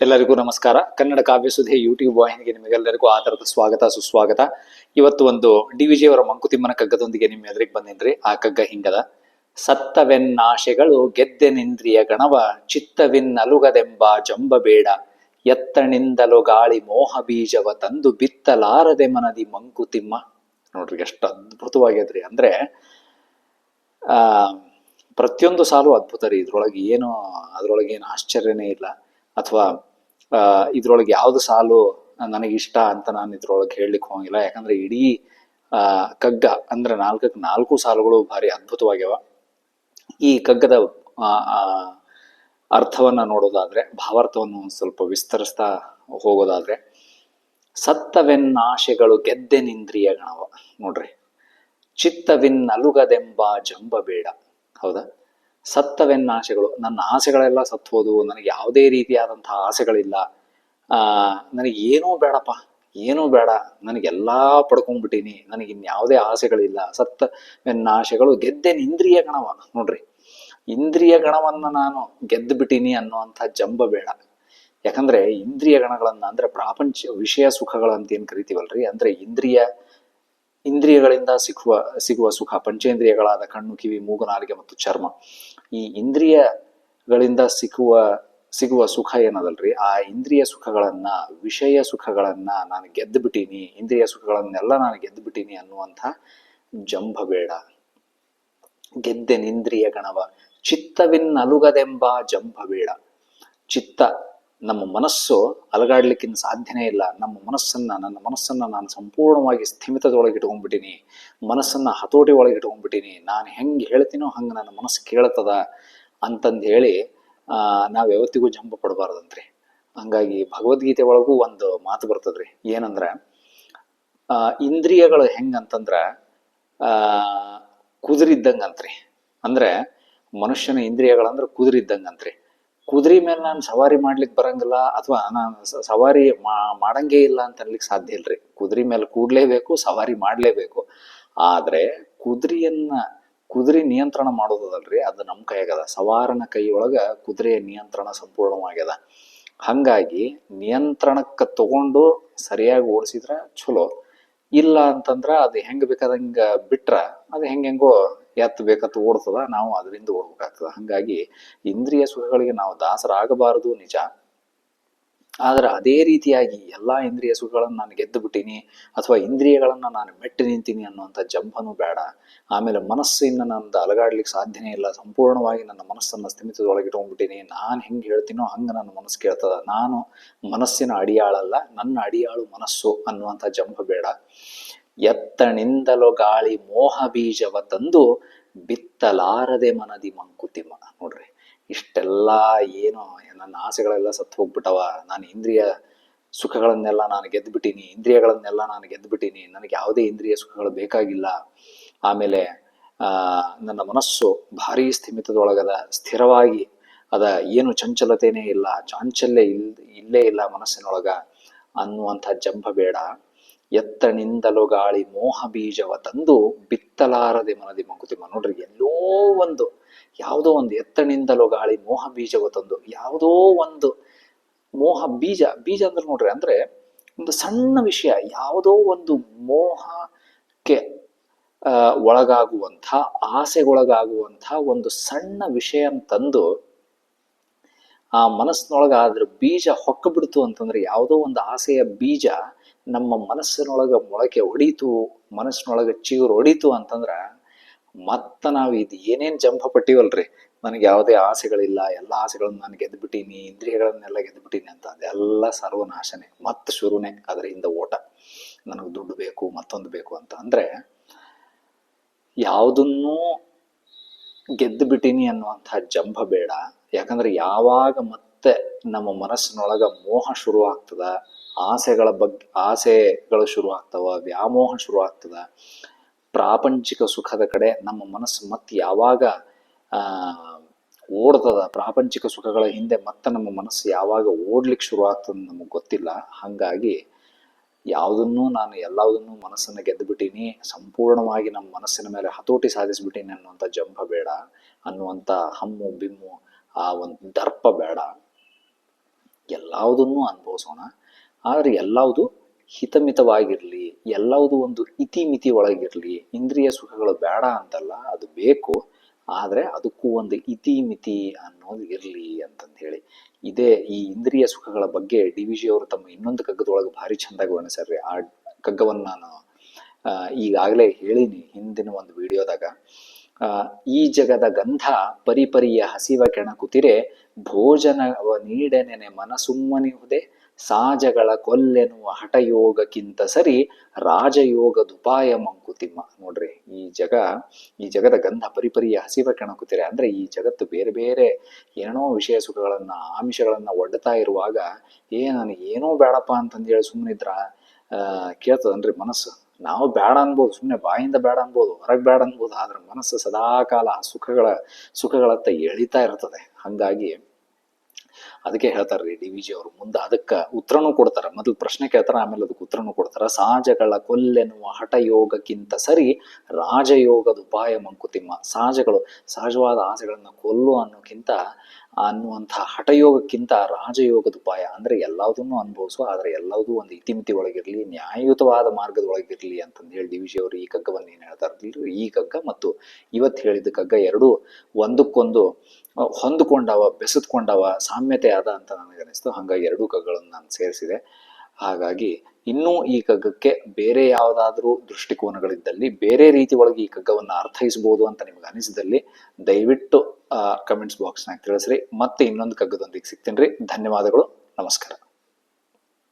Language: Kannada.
ಎಲ್ಲರಿಗೂ ನಮಸ್ಕಾರ. ಕನ್ನಡ ಕಾವ್ಯ ಕಾವ್ಯಸುಧೆ ಯೂಟ್ಯೂಬ್ ವಾಹಿನಿಗೆ ನಿಮಗೆಲ್ಲರಿಗೂ ಆಧಾರದ ಸ್ವಾಗತ, ಸುಸ್ವಾಗತ. ಇವತ್ತು ಒಂದು ಡಿ ವಿಜಿಯವರ ಮಂಕುತಿಮ್ಮನ ಕಗ್ಗದೊಂದಿಗೆ ನಿಮ್ಮ ಎದುರಿಗೆ ಬಂದಿನ್ರಿ? ಆ ಕಗ್ಗ ಹಿಂಗದ. ಸತ್ತವೆನ್ನಾಶೆಗಳು ಗೆದ್ದೆನಿಂದ್ರಿಯ ಗಣವ, ಚಿತ್ತವಿನ್ನಲುಗದೆಂಬ ಜಂಬ ಬೇಡ ಎತ್ತಣಿಂದಲು ಗಾಳಿ ಮೋಹ ಬೀಜವ ತಂದು ಬಿತ್ತಲಾರದೆ ಮನದಿ ಮಂಕುತಿಮ್ಮ. ನೋಡ್ರಿ ಎಷ್ಟು ಅದ್ಭುತವಾಗ್ಯದ್ರಿ ಅಂದ್ರೆ, ಆ, ಪ್ರತಿಯೊಂದು ಸಾಲು ಅದ್ಭುತ ರೀ. ಇದ್ರೊಳಗೆ ಏನು, ಅದ್ರೊಳಗೆ ಏನು ಆಶ್ಚರ್ಯನೇ ಇಲ್ಲ. ಅಥವಾ ಇದ್ರೊಳಗೆ ಯಾವ್ದು ಸಾಲು ನನಗೆ ಇಷ್ಟ ಅಂತ ನಾನು ಇದ್ರೊಳಗೆ ಹೇಳಲಿಕ್ಕೆ ಹೋಗಿಲ್ಲ. ಯಾಕಂದ್ರೆ ಇಡೀ ಕಗ್ಗ, ಅಂದ್ರೆ ನಾಲ್ಕಕ್ಕೆ ನಾಲ್ಕು ಸಾಲುಗಳು ಭಾರಿ ಅದ್ಭುತವಾಗ್ಯವ. ಈ ಕಗ್ಗದ ಅರ್ಥವನ್ನ ನೋಡೋದಾದ್ರೆ, ಭಾವಾರ್ಥವನ್ನು ಸ್ವಲ್ಪ ವಿಸ್ತರಿಸ್ತಾ ಹೋಗೋದಾದ್ರೆ, ಸತ್ತವೆನ್ನಾಶೆಗಳು ಗೆದ್ದೆನಿಂದ್ರಿಯ ಗಣವ ನೋಡ್ರಿ. ಚಿತ್ತವಿನ್ನಲುಗದೆಂಬ ಜಂಬ ಬೇಡ ಹೌದಾ? ಸತ್ತವೆನ್ನಾಶೆಗಳು. ನನ್ನ ಆಸೆಗಳೆಲ್ಲ ಸತ್ತೋದು ನನಗೆ ಯಾವುದೇ ರೀತಿಯಾದಂತಹ ಆಸೆಗಳಿಲ್ಲ. ಆ, ನನಗೆ ಏನೂ ಬೇಡಪ್ಪ. ಏನೂ ಬೇಡ. ನನಗೆಲ್ಲಾ ಪಡ್ಕೊಂಡ್ಬಿಟ್ಟೀನಿ. ನನಗೆ ಇನ್ಯಾವುದೇ ಆಸೆಗಳಿಲ್ಲ. ಆಸೆಗಳು ಗೆದ್ದೆನ್ ಇಂದ್ರಿಯ ಗಣವ. ನೋಡ್ರಿ. ಇಂದ್ರಿಯ ಗಣವನ್ನ ನಾನು ಗೆದ್ದು ಬಿಟ್ಟೀನಿ ಅನ್ನುವಂಥ ಜಂಬ ಬೇಡ. ಯಾಕಂದ್ರೆ ಇಂದ್ರಿಯ ಗಣಗಳನ್ನ ಅಂದ್ರೆ ಪ್ರಾಪಂಚ ವಿಷಯ ಸುಖಗಳಂತ ಏನ್ ಕರಿತೀವಲ್ರಿ? ಅಂದ್ರೆ ಇಂದ್ರಿಯ, ಇಂದ್ರಿಯಗಳಿಂದ ಸಿಗುವ ಸಿಗುವ ಸುಖ, ಪಂಚೇಂದ್ರಿಯಗಳಾದ ಕಣ್ಣು, ಕಿವಿ, ಮೂಗು, ನಾಲಿಗೆ ಮತ್ತು ಚರ್ಮ. ಈ ಇಂದ್ರಿಯಗಳಿಂದ ಸಿಗುವ ಸಿಗುವ ಸುಖ ಏನದಲ್ರಿ? ಆ ಇಂದ್ರಿಯ ಸುಖಗಳನ್ನ, ವಿಷಯ ಸುಖಗಳನ್ನ ನಾನು ಗೆದ್ದು ಬಿಟ್ಟೀನಿ ಇಂದ್ರಿಯ ಸುಖಗಳನ್ನೆಲ್ಲ ನಾನು ಗೆದ್ದು ಬಿಟ್ಟೀನಿ ಅನ್ನುವಂಥ ಜಂಭ ಬೇಡ ಗೆದ್ದೆನಿಂದ್ರಿಯ ಗಣವ ಚಿತ್ತವಿನ್ನಲುಗದೆಂಬ ಜಂಭ ಬೇಡ ಚಿತ್ತ ನಮ್ಮ ಮನಸ್ಸು ಅಲಗಾಡ್ಲಿಕ್ಕಿನ ಸಾಧ್ಯನೇ ಇಲ್ಲ. ನಮ್ಮ ಮನಸ್ಸನ್ನ, ನನ್ನ ಮನಸ್ಸನ್ನ ನಾನು ಸಂಪೂರ್ಣವಾಗಿ ಸ್ಥಿಮಿತದೊಳಗೆ ಇಟ್ಕೊಂಡ್ಬಿಟ್ಟಿನಿ. ಮನಸ್ಸನ್ನ ಹತೋಟಿ ಒಳಗೆ ಇಟ್ಕೊಂಡ್ಬಿಟ್ಟಿನಿ. ನಾನು ಹೆಂಗೆ ಹೇಳ್ತೀನೋ ಹಂಗೆ ನನ್ನ ಮನಸ್ಸು ಕೇಳ್ತದ ಅಂತಂದು ಹೇಳಿ ನಾವು ಯಾವತ್ತಿಗೂ ಜಂಬ ಪಡಬಾರ್ದಂತ್ರಿ. ಹಂಗಾಗಿ ಭಗವದ್ಗೀತೆ ಒಳಗೂ ಒಂದು ಮಾತು ಬರ್ತದ್ರಿ. ಏನಂದ್ರ ಇಂದ್ರಿಯಗಳು ಹೆಂಗಂತಂದ್ರ ಕುದುರಿದ್ದಂಗಂತ್ರಿ. ಅಂದ್ರೆ ಮನುಷ್ಯನ ಇಂದ್ರಿಯಗಳಂದ್ರೆ ಕುದುರಿದ್ದಂಗಂತ್ರಿ. ಕುದುರೆ ಮೇಲೆ ನಾನು ಸವಾರಿ ಮಾಡ್ಲಿಕ್ಕೆ ಬರಂಗಿಲ್ಲ ಅಥವಾ ನಾನು ಸವಾರಿ ಮಾಡಂಗೇ ಇಲ್ಲ ಅಂತ ಅನ್ಲಿಕ್ಕೆ ಸಾಧ್ಯ ಇಲ್ರಿ. ಕುದುರೆ ಮೇಲೆ ಕೂಡ್ಲೇಬೇಕು, ಸವಾರಿ ಮಾಡ್ಲೇಬೇಕು. ಆದ್ರೆ ಕುದುರೆಯನ್ನ, ಕುದುರೆ ನಿಯಂತ್ರಣ ಮಾಡೋದಲ್ರಿ ಅದು ನಮ್ಮ ಕೈಯಾಗದ. ಸವಾರನ ಕೈಯೊಳಗ ಕುದುರೆಯ ನಿಯಂತ್ರಣ ಸಂಪೂರ್ಣವಾಗ್ಯದ. ಹಂಗಾಗಿ ನಿಯಂತ್ರಣಕ್ಕೆ ತಗೊಂಡು ಸರಿಯಾಗಿ ಓಡಿಸಿದ್ರ ಚಲೋ ಇಲ್ಲ ಅಂತಂದ್ರ ಅದು ಹೆಂಗ್ ಬೇಕಾದಂಗ ಬಿಟ್ರ ಅದು ಹೆಂಗೆಂಗೋ ಎತ್ತ ಬೇಕತ್ತು ಓಡ್ತದ, ನಾವು ಅದರಿಂದ ಓಡ್ಬೇಕಾಗ್ತದ. ಹಂಗಾಗಿ ಇಂದ್ರಿಯ ಸುಖಗಳಿಗೆ ನಾವು ದಾಸರಾಗಬಾರದು ನಿಜ. ಆದ್ರೆ ಅದೇ ರೀತಿಯಾಗಿ ಎಲ್ಲಾ ಇಂದ್ರಿಯ ಸುಖಗಳನ್ನು ನಾನು ಗೆದ್ದು ಬಿಟ್ಟೀನಿ ಅಥವಾ ಇಂದ್ರಿಯಗಳನ್ನ ನಾನು ಮೆಟ್ಟಿ ನಿಂತೀನಿ ಅನ್ನುವಂಥ ಜಂಭನೂ ಬೇಡ. ಆಮೇಲೆ ಮನಸ್ಸಿನ ನಂದು ಅಲಗಾಡ್ಲಿಕ್ಕೆ ಸಾಧ್ಯನೇ ಇಲ್ಲ. ಸಂಪೂರ್ಣವಾಗಿ ನನ್ನ ಮನಸ್ಸನ್ನು ಸ್ಥಿಮಿತದೊಳಗೆ ಇಟ್ಕೊಂಡ್ಬಿಟ್ಟೀನಿ ನಾನು ಹೆಂಗೆ ಹೇಳ್ತೀನೋ ಹಂಗೆ ನನ್ನ ಮನಸ್ಸು ಕೇಳ್ತದ. ನಾನು ಮನಸ್ಸಿನ ಅಡಿಯಾಳಲ್ಲ, ನನ್ನ ಅಡಿಯಾಳು ಮನಸ್ಸು ಅನ್ನುವಂಥ ಜಂಭ ಬೇಡ. ಎತ್ತಣಿಂದಲೋ ಗಾಳಿ ಮೋಹ ಬೀಜವ ತಂದು ಬಿತ್ತಲಾರದೆ ಮನದಿ ಮಂಕುತಿಮ್ಮ. ನೋಡ್ರಿ, ಇಷ್ಟೆಲ್ಲ ಏನು ನನ್ನ ಆಸೆಗಳೆಲ್ಲ ಸತ್ತು ಹೋಗ್ಬಿಟ್ಟವ. ನಾನು ಇಂದ್ರಿಯ ಸುಖಗಳನ್ನೆಲ್ಲ ನಾನು ಗೆದ್ದುಬಿಟ್ಟಿನಿ ಇಂದ್ರಿಯಗಳನ್ನೆಲ್ಲ ನಾನು ಗೆದ್ದುಬಿಟ್ಟಿನಿ ನನಗೆ ಯಾವುದೇ ಇಂದ್ರಿಯ ಸುಖಗಳು ಬೇಕಾಗಿಲ್ಲ. ಆಮೇಲೆ ನನ್ನ ಮನಸ್ಸು ಭಾರಿ ಸ್ಥಿಮಿತದೊಳಗದ, ಸ್ಥಿರವಾಗಿ ಅದ. ಏನು ಚಂಚಲತೆನೇ ಇಲ್ಲ, ಚಾಂಚಲ್ಯ ಇಲ್, ಇಲ್ಲೇ ಇಲ್ಲ ಮನಸ್ಸಿನೊಳಗ ಅನ್ನುವಂಥ ಜಂಭ ಬೇಡ. ಎತ್ತಣಿಂದಲು ಗಾಳಿ ಮೋಹ ಬೀಜವ ತಂದು ಬಿತ್ತಲಾರದೆ ಮನದಿ ಮಂಕುತಿಮ್ಮ ನೋಡ್ರಿ ಎಲ್ಲೋ ಒಂದು, ಯಾವುದೋ ಒಂದು ಎತ್ತಣಿಂದಲೋ ಗಾಳಿ ಮೋಹ ಬೀಜವ ತಂದು, ಯಾವುದೋ ಒಂದು ಮೋಹ ಬೀಜ ಬೀಜ ಅಂದ್ರೆ ನೋಡ್ರಿ ಅಂದ್ರೆ ಒಂದು ಸಣ್ಣ ವಿಷಯ, ಯಾವುದೋ ಒಂದು ಮೋಹಕ್ಕೆ ಒಳಗಾಗುವಂಥ, ಆಸೆಗೊಳಗಾಗುವಂಥ ಒಂದು ಸಣ್ಣ ವಿಷಯ ತಂದು ಆ ಮನಸ್ಸಿನೊಳಗ ಅದ್ರ ಬೀಜ ಹೊಕ್ಕ ಬಿಡ್ತು ಅಂತಂದ್ರೆ ಯಾವುದೋ ಒಂದು ಆಸೆಯ ಬೀಜ ನಮ್ಮ ಮನಸ್ಸಿನೊಳಗೆ ಮೊಳಕೆ ಹೊಡೀತು, ಮನಸ್ಸಿನೊಳಗೆ ಚಿಗುರು ಹೊಡೀತು ಅಂತಂದ್ರ, ಮತ್ತ ನಾವು ಇದು ಏನೇನು ಜಂಪ ಪಟ್ಟಿವಲ್ರಿ? ನನಗೆ ಯಾವುದೇ ಆಸೆಗಳಿಲ್ಲ, ಎಲ್ಲ ಆಸೆಗಳನ್ನ ನಾನು ಗೆದ್ದುಬಿಟ್ಟೀನಿ ಇಂದ್ರಿಯಗಳನ್ನೆಲ್ಲ ಗೆದ್ದುಬಿಟ್ಟೀನಿ ಅಂತ, ಅದೆಲ್ಲ ಸರ್ವನಾಶನೆ, ಮತ್ತೆ ಶುರುನೆ ಅದರಿಂದ ಓಟ. ನನಗೆ ದುಡ್ಡು ಬೇಕು, ಮತ್ತೊಂದು ಬೇಕು ಅಂತ ಅಂದ್ರೆ, ಯಾವುದನ್ನೂ ಗೆದ್ದು ಬಿಟ್ಟೀನಿ ಅನ್ನುವಂಥ ಜಂಭ ಬೇಡ. ಯಾಕಂದ್ರೆ ಯಾವಾಗ ಮತ್ತೆ ನಮ್ಮ ಮನಸ್ಸಿನೊಳಗ ಮೋಹ ಶುರು ಆಗ್ತದ ಆಸೆಗಳ ಬಗ್ಗೆ ಆಸೆಗಳು ಶುರು ಆಗ್ತವ ವ್ಯಾಮೋಹ ಶುರು ಆಗ್ತದ ಪ್ರಾಪಂಚಿಕ ಸುಖದ ಕಡೆ ನಮ್ಮ ಮನಸ್ಸು ಮತ್ತೆ ಯಾವಾಗ ಓಡ್ತದ, ಪ್ರಾಪಂಚಿಕ ಸುಖಗಳ ಹಿಂದೆ ಮತ್ತೆ ನಮ್ಮ ಮನಸ್ಸು ಯಾವಾಗ ಓಡ್ಲಿಕ್ಕೆ ಶುರು ಆಗ್ತದ ನಮಗೆ ಗೊತ್ತಿಲ್ಲ. ಹಂಗಾಗಿ ಯಾವುದನ್ನು ನಾನು ಎಲ್ಲದನ್ನೂ ಮನಸ್ಸನ್ನು ಗೆದ್ದು ಬಿಟ್ಟೀನಿ ಸಂಪೂರ್ಣವಾಗಿ ನಮ್ಮ ಮನಸ್ಸಿನ ಮೇಲೆ ಹತೋಟಿ ಸಾಧಿಸ್ಬಿಟ್ಟೀನಿ ಅನ್ನುವಂಥ ಜಂಭ ಬೇಡ. ಅನ್ನುವಂಥ ಹಮ್ಮು, ಬಿಮ್ಮು ಆ ಒಂದು ದರ್ಪ ಬೇಡ. ಎಲ್ಲ ಎಲ್ಲವುದನ್ನು ಅನುಭವಿಸೋಣ. ಆದರೆ ಎಲ್ಲವುದು ಹಿತಮಿತವಾಗಿರಲಿ, ಎಲ್ಲವುದು ಒಂದು ಇತಿಮಿತಿ ಒಳಗಿರಲಿ ಇಂದ್ರಿಯ ಸುಖಗಳು ಬೇಡ ಅಂತಲ್ಲ, ಅದು ಬೇಕು. ಆದರೆ ಅದಕ್ಕೂ ಒಂದು ಇತಿಮಿತಿ ಅನ್ನೋದು ಇರಲಿ ಅಂತಂದು ಹೇಳಿ ಇದೇ ಈ ಇಂದ್ರಿಯ ಸುಖಗಳ ಬಗ್ಗೆ ಡಿ ವಿ ಜಿ ಅವರು ತಮ್ಮ ಇನ್ನೊಂದು ಕಗ್ಗದೊಳಗೆ ಭಾರಿ ಚೆಂದಾಗಿ ವರ್ಣಿಸ್ಯಾರ್ರಿ. ಆ ಕಗ್ಗವನ್ನು ನಾನು ಈಗಾಗಲೇ ಹೇಳಿನಿ ಹಿಂದಿನ ಒಂದು ವಿಡಿಯೋದಾಗ. ಈ ಜಗದ ಗಂಧ ಪರಿಪರಿಯ ಹಸಿವ ಕೆಣಕುತಿರೆ ಭೋಜನವ ನೀಡನೆನೆ ಮನಸುಮ್ಮನಿಹುದೆ ಸಾಜಗಳ ಕೊಲ್ಲೆನ್ನುವ ಹಠಯೋಗಕ್ಕಿಂತ ಸರಿ ರಾಜಯೋಗ ದುಪಾಯ ಮಂಕುತಿಮ್ಮ. ನೋಡ್ರಿ, ಈ ಜಗ, ಈ ಜಗದ ಗಂಧ ಪರಿಪರಿಯ ಹಸಿವ ಕೆಣಕುತಿರೆ. ಅಂದ್ರೆ ಈ ಜಗತ್ತು ಬೇರೆ ಬೇರೆ ಏನೋ ವಿಷಯ ಸುಖಗಳನ್ನ, ಆಮಿಷಗಳನ್ನ ಒಡ್ಡತಾ ಇರುವಾಗ ಏ, ನನಗೆ ಏನೋ ಬೇಡಪ್ಪ ಅಂತಂದೇಳಿ ಸುಮ್ಮನಿದ್ರ ಕೇಳ್ತದನ್ರಿ ಮನಸ್ಸು. ನಾವು ಬೇಡ ಅನ್ಬೋದು ಸುಮ್ಮನೆ ಬಾಯಿಂದ ಬೇಡ ಅನ್ಬೋದು, ಹೊರಗೆ ಬೇಡ ಅನ್ಬೋದು, ಆದ್ರೆ ಮನಸ್ಸು ಸದಾಕಾಲ ಸುಖಗಳ, ಸುಖಗಳತ್ತ ಎಳಿತಾ ಇರ್ತದೆ. ಹಂಗಾಗಿ ಅದಕ್ಕೆ ಹೇಳ್ತಾರ್ರಿ ಡಿ ವಿ ಜಿ ಅವರು, ಮುಂದೆ ಅದಕ್ಕೆ ಉತ್ತರನೂ ಕೊಡ್ತಾರ. ಮೊದಲು ಪ್ರಶ್ನೆ ಕೇಳ್ತಾರ, ಆಮೇಲೆ ಅದಕ್ಕೆ ಉತ್ತರನೂ ಕೊಡ್ತಾರ. ಸಹಜಗಳ ಕೊಲ್ಲೆನ್ನುವ ಹಠಯೋಗಕ್ಕಿಂತ ಸರಿ ರಾಜಯೋಗದ ಉಪಾಯ ಮಂಕುತಿಮ್ಮ. ಸಹಜಗಳು ಸಹಜವಾದ ಆಸೆಗಳನ್ನ ಕೊಲ್ಲು ಅನ್ನೋಕ್ಕಿಂತ ಅನ್ನುವಂಥ ಹಠಯೋಗಕ್ಕಿಂತ ರಾಜಯೋಗದ ಉಪಾಯ ಅಂದ್ರೆ ಎಲ್ಲದನ್ನೂ ಅನುಭವಿಸುವ ಆದರೆ ಎಲ್ಲದೂ ಒಂದು ಇತಿಮಿತಿ ಒಳಗಿರಲಿ, ನ್ಯಾಯಯುತವಾದ ಮಾರ್ಗದ ಒಳಗಿರ್ಲಿ ಅಂತಂದು ಹೇಳಿ ಅವರು ಈ ಕಗ್ಗವನ್ನು ಏನ್ ಹೇಳ್ತಾರ ಈ ಕಗ್ಗ ಮತ್ತು ಇವತ್ತು ಹೇಳಿದ ಕಗ್ಗ ಎರಡು ಒಂದಕ್ಕೊಂದು ಹೊಂದಿಕೊಂಡವ ಬೆಸೆದುಕೊಂಡವ ಸಾಮ್ಯತೆ ಆದ ಅಂತ ನನಗನ್ನಿಸ್ತು. ಹಾಗಾಗಿ ಎರಡೂ ಕಗ್ಗಗಳನ್ನು ನಾನು ಸೇರಿಸಿದೆ. ಹಾಗಾಗಿ ಇನ್ನೂ ಈ ಕಗ್ಗಕ್ಕೆ ಬೇರೆ ಯಾವುದಾದ್ರೂ ದೃಷ್ಟಿಕೋನಗಳಿದ್ದಲ್ಲಿ, ಬೇರೆ ರೀತಿ ಒಳಗೆ ಈ ಕಗ್ಗವನ್ನು ಅರ್ಥೈಸಬಹುದು ಅಂತ ನಿಮ್ಗೆ ಅನಿಸಿದಲ್ಲಿ ದಯವಿಟ್ಟು ಕಮೆಂಟ್ಸ್ ಬಾಕ್ಸ್ನಾಗ ತಿಳಿಸ್ರಿ. ಮತ್ತೆ ಇನ್ನೊಂದು ಕಗ್ಗದೊಂದಿಗೆ ಸಿಗ್ತೀನಿ ಧನ್ಯವಾದಗಳು. ನಮಸ್ಕಾರ.